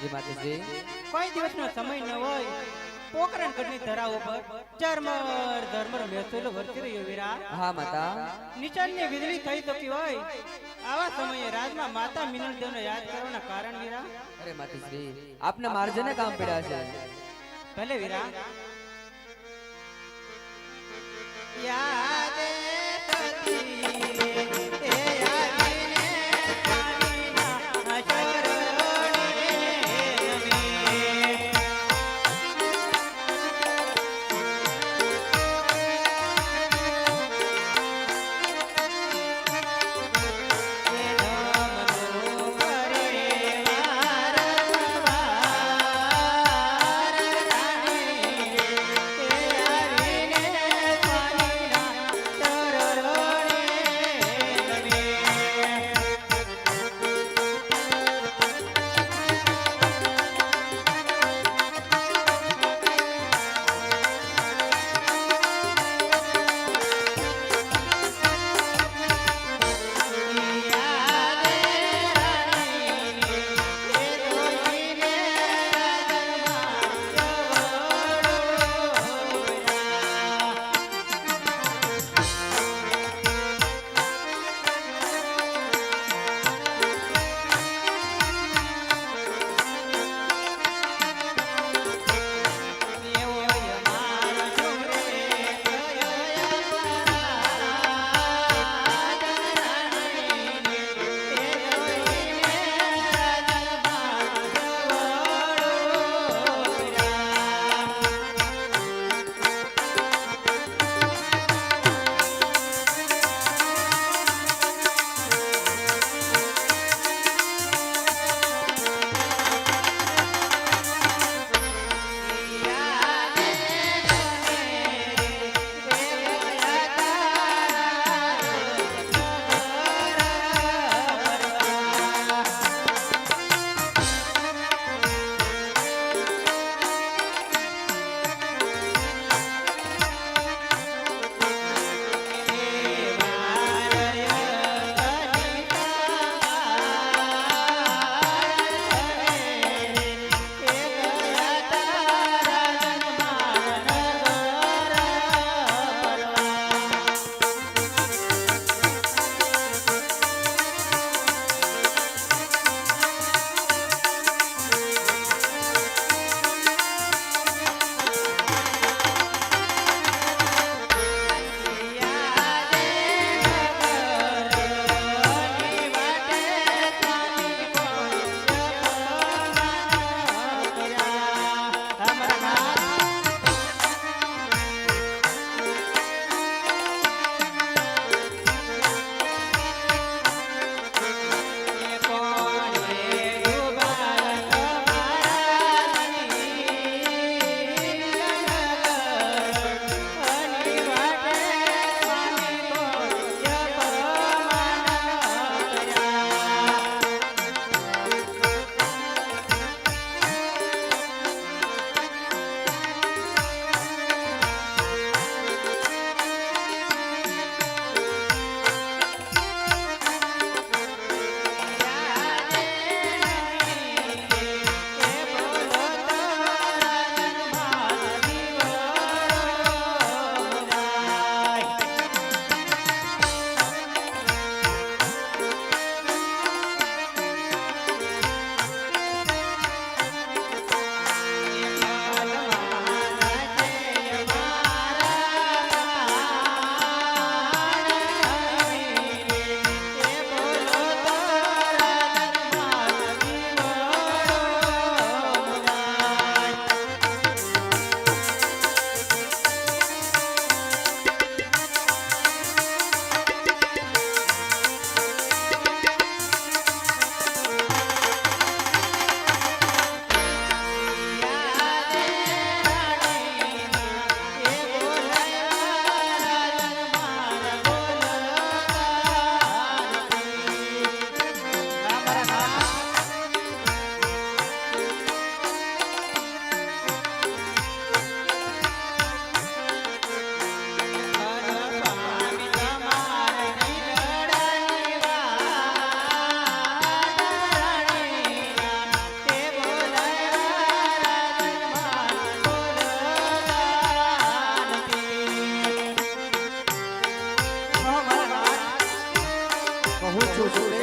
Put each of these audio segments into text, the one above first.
જી માતુશ્રી કોઈ દિવસનો સમય ન હોય. પોકરણ ગઢની ધરા ઉપર ચરમર ધર્મર મેસેલો વર્તી રહ્યો વીરા. હા માતા. નિશાનની વીજળી થઈ ચૂકી હોય. આવા સમયે રાજમાં માતા મિનલ દેવને યાદ કરવાના કારણ વીરા? અરે માતુશ્રી આપને માર્જને કામ પડ્યા છે. ભલે વીરા. યાદ કહું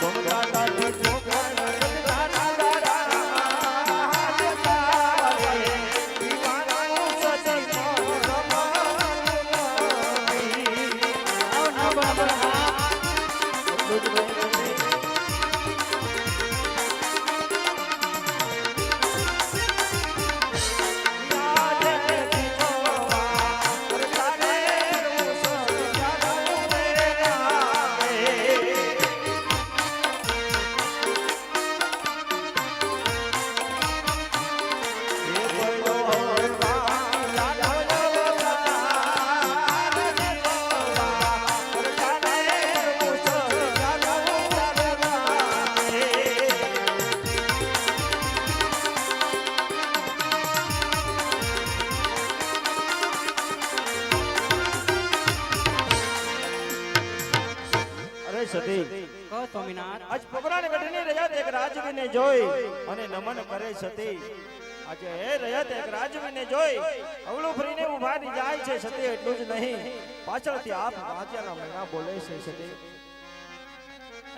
એટલું સતી કહો સ્વામિનાથ આજ પોગરાને બેઠીને રજત એક રાજવીને જોઈ અને નમન કરે સતી. આજે હે રજત એક રાજવીને જોઈ. અવળું ફરીને ઊભા ની જાય છે સતી એટલું જ નહીં. પાછળથી આપ વાંચ્યાના મહિના બોલે છે સતી.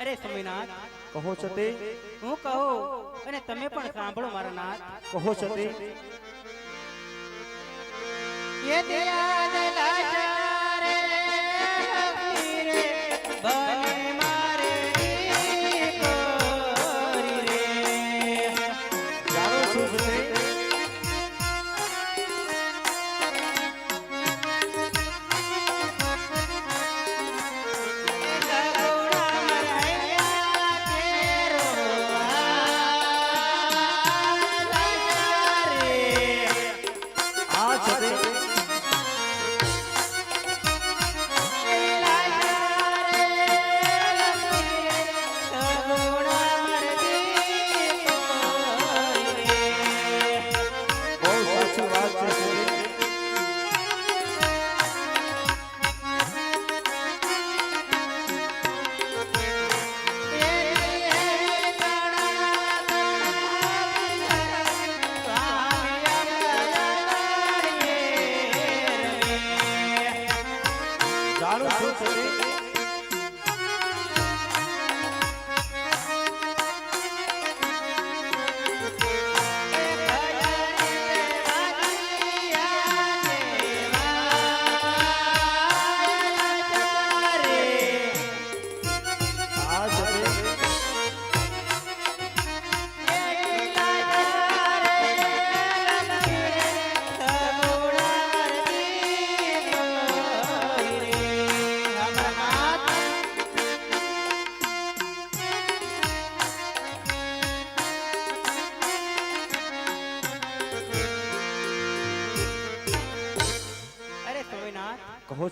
અરે સ્વામિનાથ કહો સતી. હું કહો અને તમે પણ સાંભળો મારા નાથ. કહો સતી. એ દિયા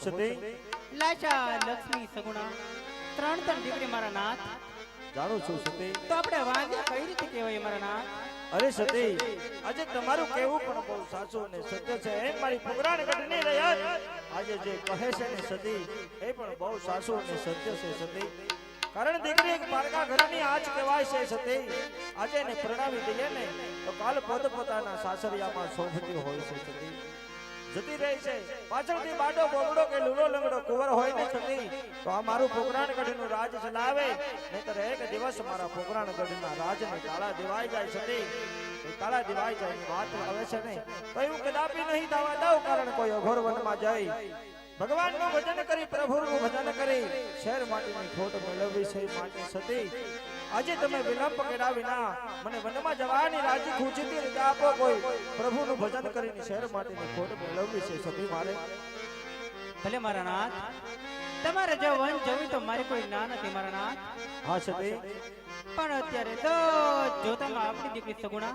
સતી લાશા લક્ષ્મી સગુણા ત્રણ ત્રણ દીકરી મારા નાથ. જાણું છું સતી. તો આપણે વાંધ્યા કઈ રીતે કહેવાય મારા નાથ? અરે સતી આજે તમારું કહેવું પણ બહુ સાચું અને સત્ય છે એમ મારી પુરાણ ઘટની રહ્યા આજે જે કહે છે ને સતી એ પણ બહુ સાચું અને સત્ય છે સતી. કારણ દીકરી એક પારકા ઘરની આજ કહેવાય છે સતી. આજે એને પ્રણામી દઈએ ને તો કાલ પોત પોતાના સાસરિયામાં શોભતી હોય છે સતી. જતી રહી છે. પાછળથી બાડો બોબડો કે લૂલો લંગડો કુંવર હોય ને છતી, તો આ મારું પોકરાણગઢનું રાજ ચલાવે. નહીતર એક દિવસ મારા પોકરાણગઢના રાજને તાળા દેવાઈ જાય છતી. તાળા દેવાઈ જાય વાત આવે છે ને તો એવું કદાપી નહીં દાવા દઉં કારણ કોઈ અઘોર વનમાં જઈ. ભગવાનનું ભજન કરી, પ્રભુનું ભજન કરી. શહેર માટેની ખોટ મેળવવી છે માટે સતી આજે તમે વિલંબ કર્યા વિના મને વનમાં જવાની રાજી ખુશીથી રીતે આપો કોઈ. પ્રભુનું ભજન કરીને શહેર માટેની ખોટ મેળવવી છે સભી મારે. ભલે મારા નાથ તમારે જો વન જવું તો મારી કોઈ ના નથી મારા નાથ. હા સભી પણ અત્યારે તો જોતામાં આપણી દીકરી સગુણા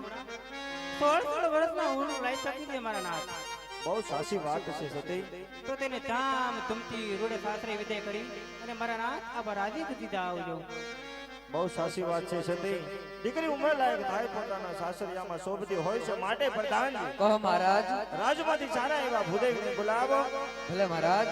સોળ સોળ વર્ષના ઊંડું લઈ શકી છે મારા નાથ. બહુ સાચી વાત છે સતી તો તેને ધામ ધમતી રોડે સાસરે વિદાય કરી અને મારા નાથ આ રાજી દીધા આવજો. બહુ સાચી વાત છે સતી દીકરી ઉંમર લાયક થાય પોતાના સાસરિયામાં શોભતી હોય છે માટે પ્રધાન કહો મહારાજ. રાજમાંથી સારા એવા ભૂદેવને બોલાવો. ભલે મહારાજ.